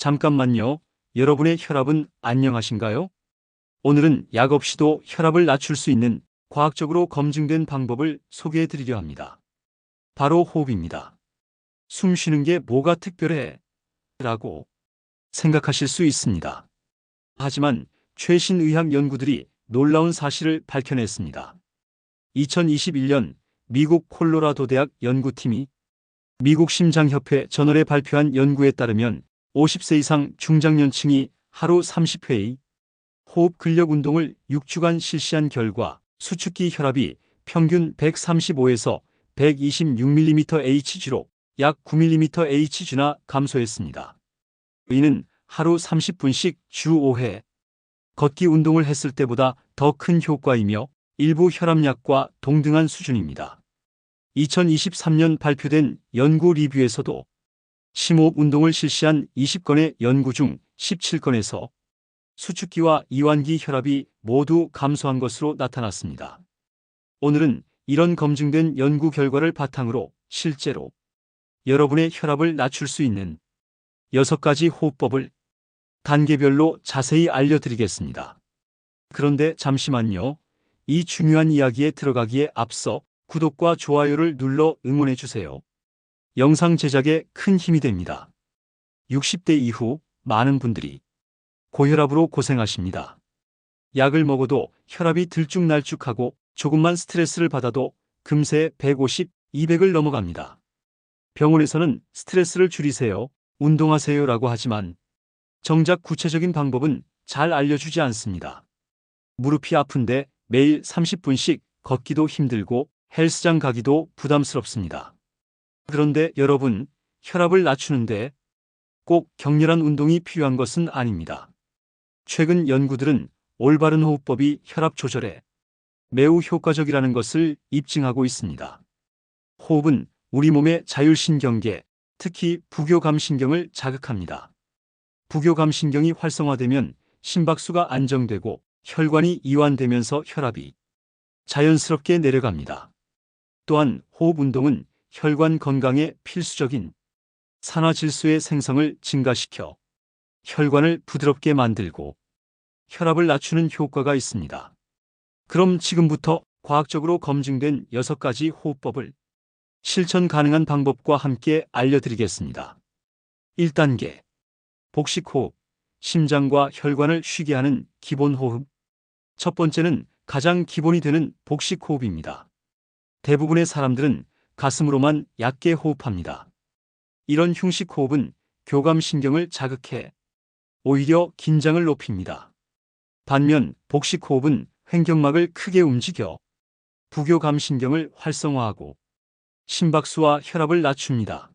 잠깐만요. 여러분의 혈압은 안녕하신가요? 오늘은 약 없이도 혈압을 낮출 수 있는 과학적으로 검증된 방법을 소개해 드리려 합니다. 바로 호흡입니다. 숨 쉬는 게 뭐가 특별해? 라고 생각하실 수 있습니다. 하지만 최신 의학 연구들이 놀라운 사실을 밝혀냈습니다. 2021년 미국 콜로라도 대학 연구팀이 미국 심장협회 저널에 발표한 연구에 따르면 50세 이상 중장년층이 하루 30회의 호흡 근력 운동을 6주간 실시한 결과 수축기 혈압이 평균 135에서 126mm Hg로 약 9mm Hg나 감소했습니다. 이는 하루 30분씩 주 5회 걷기 운동을 했을 때보다 더 큰 효과이며 일부 혈압약과 동등한 수준입니다. 2023년 발표된 연구 리뷰에서도 심호흡 운동을 실시한 20건의 연구 중 17건에서 수축기와 이완기 혈압이 모두 감소한 것으로 나타났습니다. 오늘은 이런 검증된 연구 결과를 바탕으로 실제로 여러분의 혈압을 낮출 수 있는 6가지 호흡법을 단계별로 자세히 알려드리겠습니다. 그런데 잠시만요. 이 중요한 이야기에 들어가기에 앞서 구독과 좋아요를 눌러 응원해 주세요. 영상 제작에 큰 힘이 됩니다. 60대 이후 많은 분들이 고혈압으로 고생하십니다. 약을 먹어도 혈압이 들쭉날쭉하고 조금만 스트레스를 받아도 금세 150, 200을 넘어갑니다. 병원에서는 스트레스를 줄이세요, 운동하세요 라고 하지만 정작 구체적인 방법은 잘 알려주지 않습니다. 무릎이 아픈데 매일 30분씩 걷기도 힘들고 헬스장 가기도 부담스럽습니다. 그런데 여러분, 혈압을 낮추는데 꼭 격렬한 운동이 필요한 것은 아닙니다. 최근 연구들은 올바른 호흡법이 혈압 조절에 매우 효과적이라는 것을 입증하고 있습니다. 호흡은 우리 몸의 자율신경계, 특히 부교감신경을 자극합니다. 부교감신경이 활성화되면 심박수가 안정되고 혈관이 이완되면서 혈압이 자연스럽게 내려갑니다. 또한 호흡 운동은 혈관 건강에 필수적인 산화질소의 생성을 증가시켜 혈관을 부드럽게 만들고 혈압을 낮추는 효과가 있습니다. 그럼 지금부터 과학적으로 검증된 6가지 호흡법을 실천 가능한 방법과 함께 알려드리겠습니다. 1단계 복식호흡, 심장과 혈관을 쉬게 하는 기본호흡. 첫 번째는 가장 기본이 되는 복식호흡입니다. 대부분의 사람들은 가슴으로만 얕게 호흡합니다. 이런 흉식 호흡은 교감신경을 자극해 오히려 긴장을 높입니다. 반면 복식 호흡은 횡격막을 크게 움직여 부교감신경을 활성화하고 심박수와 혈압을 낮춥니다.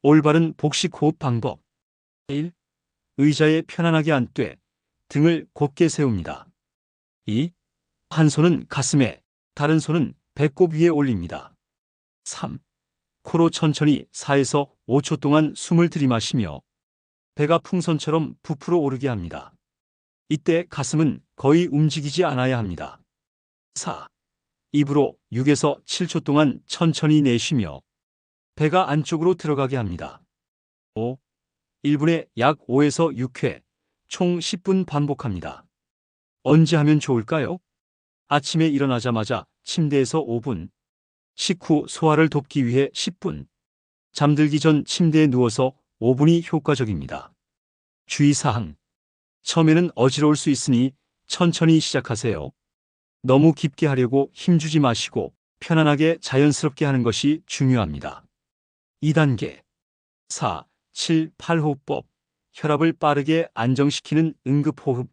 올바른 복식 호흡 방법 1. 의자에 편안하게 앉되 등을 곧게 세웁니다. 2. 한 손은 가슴에, 다른 손은 배꼽 위에 올립니다. 3. 코로 천천히 4에서 5초 동안 숨을 들이마시며 배가 풍선처럼 부풀어 오르게 합니다. 이때 가슴은 거의 움직이지 않아야 합니다. 4. 입으로 6에서 7초 동안 천천히 내쉬며 배가 안쪽으로 들어가게 합니다. 5. 1분에 약 5에서 6회, 총 10분 반복합니다. 언제 하면 좋을까요? 아침에 일어나자마자 침대에서 5분, 식후 소화를 돕기 위해 10분, 잠들기 전 침대에 누워서 5분이 효과적입니다. 주의사항. 처음에는 어지러울 수 있으니 천천히 시작하세요. 너무 깊게 하려고 힘주지 마시고 편안하게 자연스럽게 하는 것이 중요합니다. 2단계. 4. 7, 8호흡법, 혈압을 빠르게 안정시키는 응급호흡.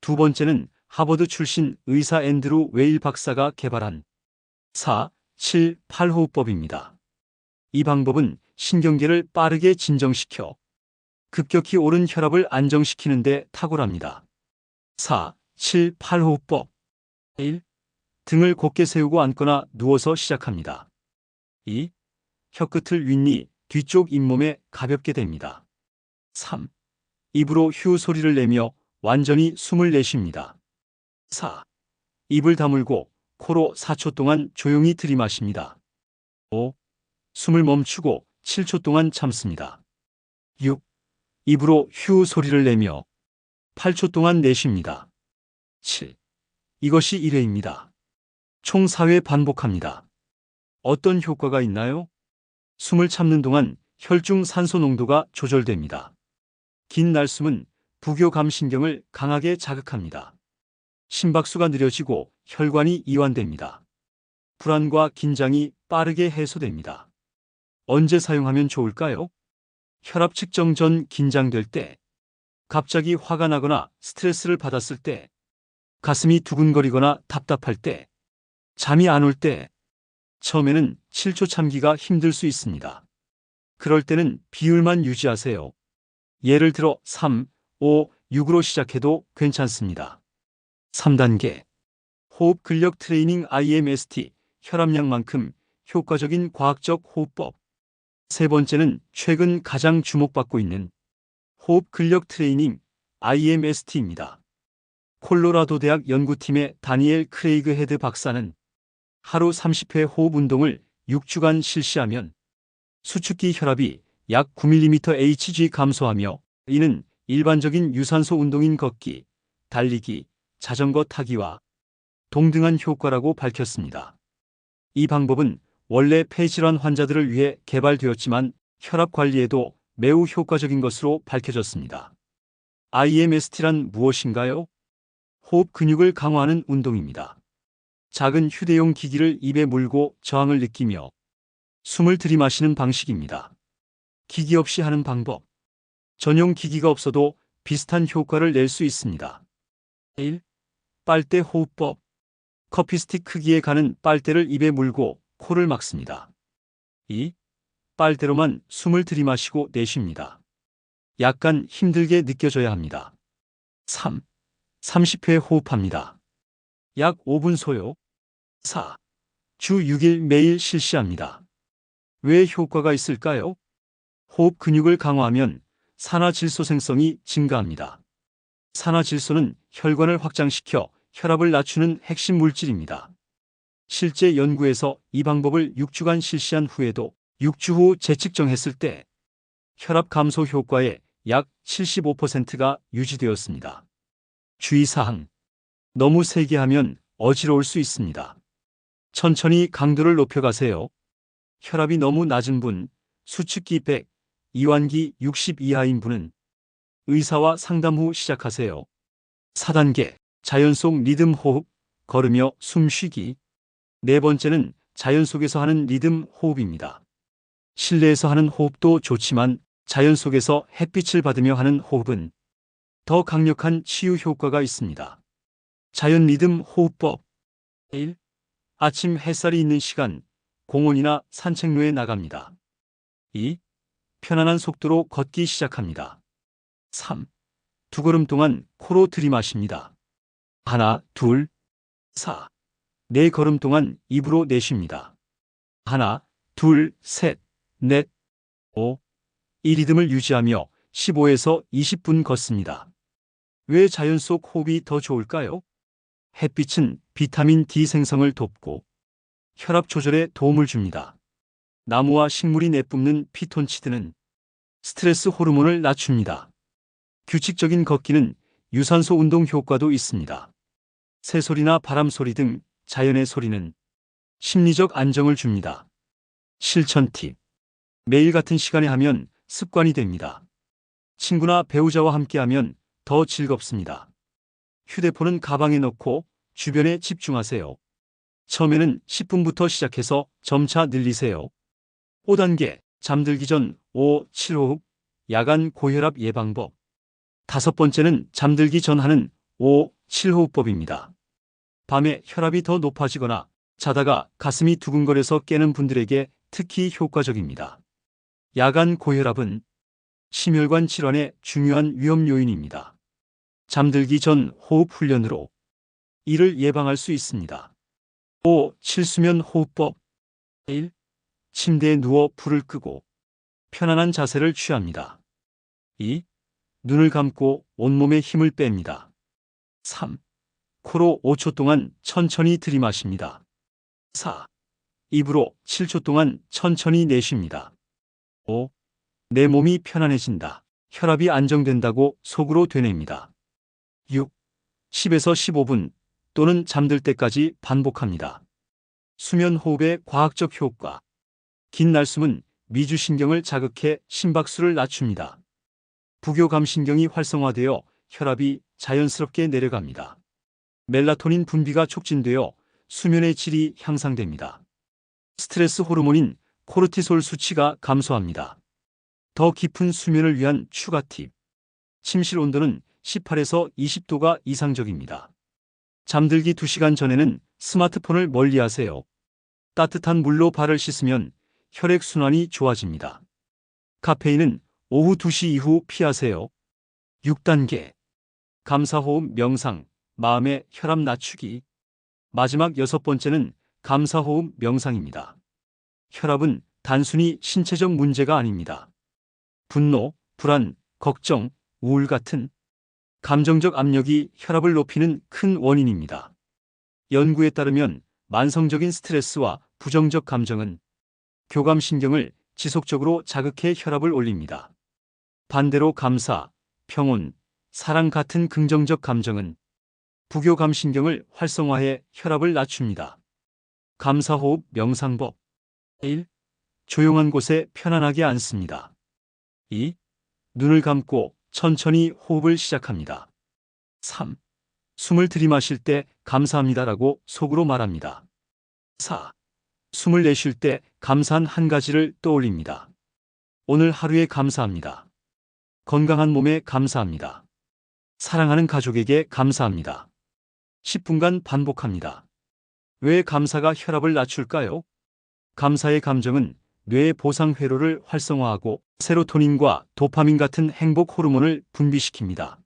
두 번째는 하버드 출신 의사 앤드루 웨일 박사가 개발한 4, 7, 8호흡법입니다. 이 방법은 신경계를 빠르게 진정시켜 급격히 오른 혈압을 안정시키는 데 탁월합니다. 4, 7, 8호흡법 1. 등을 곧게 세우고 앉거나 누워서 시작합니다. 2. 혀끝을 윗니, 뒤쪽 잇몸에 가볍게 댑니다. 3. 입으로 휴 소리를 내며 완전히 숨을 내쉽니다. 4. 입을 다물고 코로 4초 동안 조용히 들이마십니다. 5. 숨을 멈추고 7초 동안 참습니다. 6. 입으로 휴 소리를 내며 8초 동안 내쉽니다. 7. 이것이 1회입니다. 총 4회 반복합니다. 어떤 효과가 있나요? 숨을 참는 동안 혈중 산소 농도가 조절됩니다. 긴 날숨은 부교감신경을 강하게 자극합니다. 심박수가 느려지고 혈관이 이완됩니다. 불안과 긴장이 빠르게 해소됩니다. 언제 사용하면 좋을까요? 혈압 측정 전 긴장될 때, 갑자기 화가 나거나 스트레스를 받았을 때, 가슴이 두근거리거나 답답할 때, 잠이 안 올 때, 처음에는 7초 참기가 힘들 수 있습니다. 그럴 때는 비율만 유지하세요. 예를 들어 3, 5, 6으로 시작해도 괜찮습니다. 3단계 호흡 근력 트레이닝 IMST 혈압약만큼 효과적인 과학적 호흡법 세 번째는 최근 가장 주목받고 있는 호흡 근력 트레이닝 IMST입니다. 콜로라도 대학 연구팀의 다니엘 크레이그 헤드 박사는 하루 30회 호흡 운동을 6주간 실시하면 수축기 혈압이 약 9mm Hg 감소하며 이는 일반적인 유산소 운동인 걷기, 달리기, 자전거 타기와 동등한 효과라고 밝혔습니다. 이 방법은 원래 폐질환 환자들을 위해 개발되었지만 혈압 관리에도 매우 효과적인 것으로 밝혀졌습니다. IMST란 무엇인가요? 호흡 근육을 강화하는 운동입니다. 작은 휴대용 기기를 입에 물고 저항을 느끼며 숨을 들이마시는 방식입니다. 기기 없이 하는 방법. 전용 기기가 없어도 비슷한 효과를 낼 수 있습니다. 1. 빨대 호흡법. 커피 스틱 크기에 가는 빨대를 입에 물고 코를 막습니다. 2. 빨대로만 숨을 들이마시고 내쉽니다. 약간 힘들게 느껴져야 합니다. 3. 30회 호흡합니다. 약 5분 소요. 4. 주 6일 매일 실시합니다. 왜 효과가 있을까요? 호흡 근육을 강화하면 산화질소 생성이 증가합니다. 산화질소는 혈관을 확장시켜 혈압을 낮추는 핵심 물질입니다. 실제 연구에서 이 방법을 6주간 실시한 후에도 6주 후 재측정했을 때 혈압 감소 효과의 약 75%가 유지되었습니다. 주의사항. 너무 세게 하면 어지러울 수 있습니다. 천천히 강도를 높여가세요. 혈압이 너무 낮은 분, 수축기 100, 이완기 60 이하인 분은 의사와 상담 후 시작하세요. 4단계 자연 속 리듬 호흡, 걸으며 숨 쉬기. 네 번째는 자연 속에서 하는 리듬 호흡입니다. 실내에서 하는 호흡도 좋지만 자연 속에서 햇빛을 받으며 하는 호흡은 더 강력한 치유 효과가 있습니다. 자연 리듬 호흡법 1. 아침 햇살이 있는 시간 공원이나 산책로에 나갑니다. 2. 편안한 속도로 걷기 시작합니다. 3. 두 걸음 동안 코로 들이마십니다. 하나, 둘, 사. 네 걸음 동안 입으로 내쉽니다. 하나, 둘, 셋, 넷, 오. 이 리듬을 유지하며 15에서 20분 걷습니다. 왜 자연 속 호흡이 더 좋을까요? 햇빛은 비타민 D 생성을 돕고 혈압 조절에 도움을 줍니다. 나무와 식물이 내뿜는 피톤치드는 스트레스 호르몬을 낮춥니다. 규칙적인 걷기는 유산소 운동 효과도 있습니다. 새소리나 바람소리 등 자연의 소리는 심리적 안정을 줍니다. 실천 팁. 매일 같은 시간에 하면 습관이 됩니다. 친구나 배우자와 함께 하면 더 즐겁습니다. 휴대폰은 가방에 넣고 주변에 집중하세요. 처음에는 10분부터 시작해서 점차 늘리세요. 5단계 잠들기 전 5, 7호흡 야간 고혈압 예방법 다섯 번째는 잠들기 전 하는 5, 7호흡법입니다. 밤에 혈압이 더 높아지거나 자다가 가슴이 두근거려서 깨는 분들에게 특히 효과적입니다. 야간 고혈압은 심혈관 질환의 중요한 위험 요인입니다. 잠들기 전 호흡 훈련으로 이를 예방할 수 있습니다. 5. 칠수면 호흡법 1. 침대에 누워 불을 끄고 편안한 자세를 취합니다. 2. 눈을 감고 온몸에 힘을 뺍니다. 3. 코로 5초 동안 천천히 들이마십니다. 4. 입으로 7초 동안 천천히 내쉽니다. 5. 내 몸이 편안해진다. 혈압이 안정된다고 속으로 되뇌입니다. 6. 10에서 15분 또는 잠들 때까지 반복합니다. 수면 호흡의 과학적 효과. 긴 날숨은 미주신경을 자극해 심박수를 낮춥니다. 부교감신경이 활성화되어 혈압이 자연스럽게 내려갑니다. 멜라토닌 분비가 촉진되어 수면의 질이 향상됩니다. 스트레스 호르몬인 코르티솔 수치가 감소합니다. 더 깊은 수면을 위한 추가 팁. 침실 온도는 18에서 20도가 이상적입니다. 잠들기 2시간 전에는 스마트폰을 멀리 하세요. 따뜻한 물로 발을 씻으면 혈액순환이 좋아집니다. 카페인은 오후 2시 이후 피하세요. 6단계. 감사호흡 명상, 마음의 혈압 낮추기. 마지막 여섯 번째는 감사호흡 명상입니다. 혈압은 단순히 신체적 문제가 아닙니다. 분노, 불안, 걱정, 우울 같은 감정적 압력이 혈압을 높이는 큰 원인입니다. 연구에 따르면 만성적인 스트레스와 부정적 감정은 교감신경을 지속적으로 자극해 혈압을 올립니다. 반대로 감사, 평온, 사랑 같은 긍정적 감정은 부교감 신경을 활성화해 혈압을 낮춥니다. 감사호흡 명상법 1. 조용한 곳에 편안하게 앉습니다. 2. 눈을 감고 천천히 호흡을 시작합니다. 3. 숨을 들이마실 때 감사합니다라고 속으로 말합니다. 4. 숨을 내쉴 때 감사한 한 가지를 떠올립니다. 오늘 하루에 감사합니다. 건강한 몸에 감사합니다. 사랑하는 가족에게 감사합니다. 10분간 반복합니다. 왜 감사가 혈압을 낮출까요? 감사의 감정은 뇌의 보상 회로를 활성화하고 세로토닌과 도파민 같은 행복 호르몬을 분비시킵니다.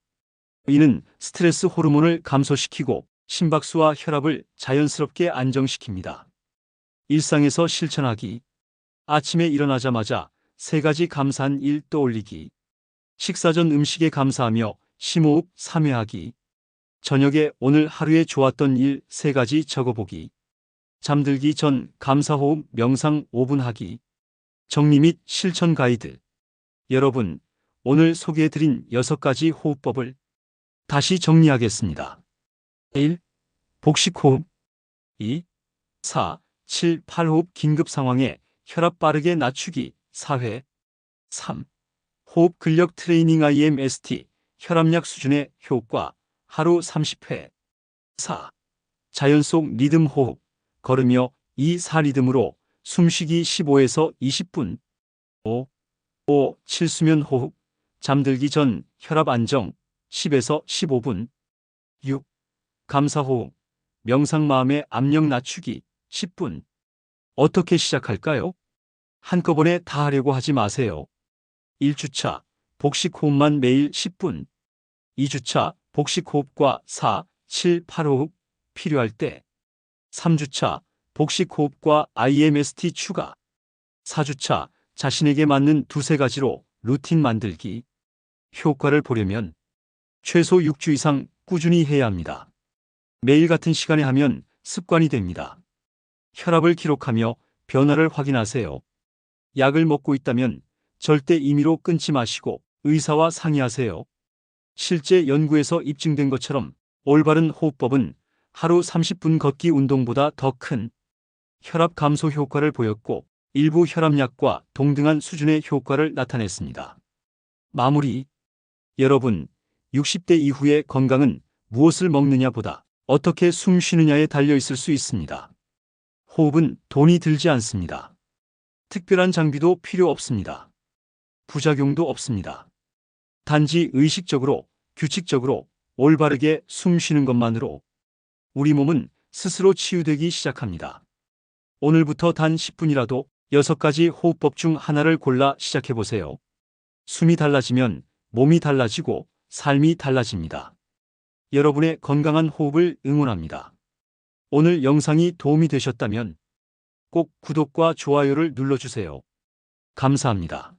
이는 스트레스 호르몬을 감소시키고 심박수와 혈압을 자연스럽게 안정시킵니다. 일상에서 실천하기. 아침에 일어나자마자 세 가지 감사한 일 떠올리기. 식사 전 음식에 감사하며 심호흡 3회하기. 저녁에 오늘 하루에 좋았던 일세 가지 적어보기. 잠들기 전 감사호흡 명상 5분 하기. 정리 및 실천 가이드. 여러분, 오늘 소개해드린 6가지 호흡법을 다시 정리하겠습니다. 1. 복식호흡 2. 4. 7, 8호흡 긴급 상황에 혈압 빠르게 낮추기 4회 3. 호흡 근력 트레이닝 IMST 혈압약 수준의 효과 하루 30회 4. 자연 속 리듬 호흡 걸으며 2, 4 리듬으로 숨쉬기 15에서 20분 5. 5. 7수면 호흡 잠들기 전 혈압 안정 10에서 15분 6. 감사 호흡 명상 마음의 압력 낮추기 10분 어떻게 시작할까요? 한꺼번에 다 하려고 하지 마세요. 1주차 복식 호흡만 매일 10분 2주차 복식 호흡과 4, 7, 8호흡 필요할 때 3주차 복식 호흡과 IMST 추가 4주차 자신에게 맞는 두세 가지로 루틴 만들기 효과를 보려면 최소 6주 이상 꾸준히 해야 합니다. 매일 같은 시간에 하면 습관이 됩니다. 혈압을 기록하며 변화를 확인하세요. 약을 먹고 있다면 절대 임의로 끊지 마시고 의사와 상의하세요. 실제 연구에서 입증된 것처럼 올바른 호흡법은 하루 30분 걷기 운동보다 더 큰 혈압 감소 효과를 보였고 일부 혈압약과 동등한 수준의 효과를 나타냈습니다. 마무리 여러분, 60대 이후의 건강은 무엇을 먹느냐 보다 어떻게 숨 쉬느냐에 달려 있을 수 있습니다. 호흡은 돈이 들지 않습니다. 특별한 장비도 필요 없습니다. 부작용도 없습니다. 단지 의식적으로, 규칙적으로, 올바르게 숨 쉬는 것만으로 우리 몸은 스스로 치유되기 시작합니다. 오늘부터 단 10분이라도 6가지 호흡법 중 하나를 골라 시작해보세요. 숨이 달라지면 몸이 달라지고 삶이 달라집니다. 여러분의 건강한 호흡을 응원합니다. 오늘 영상이 도움이 되셨다면 꼭 구독과 좋아요를 눌러주세요. 감사합니다.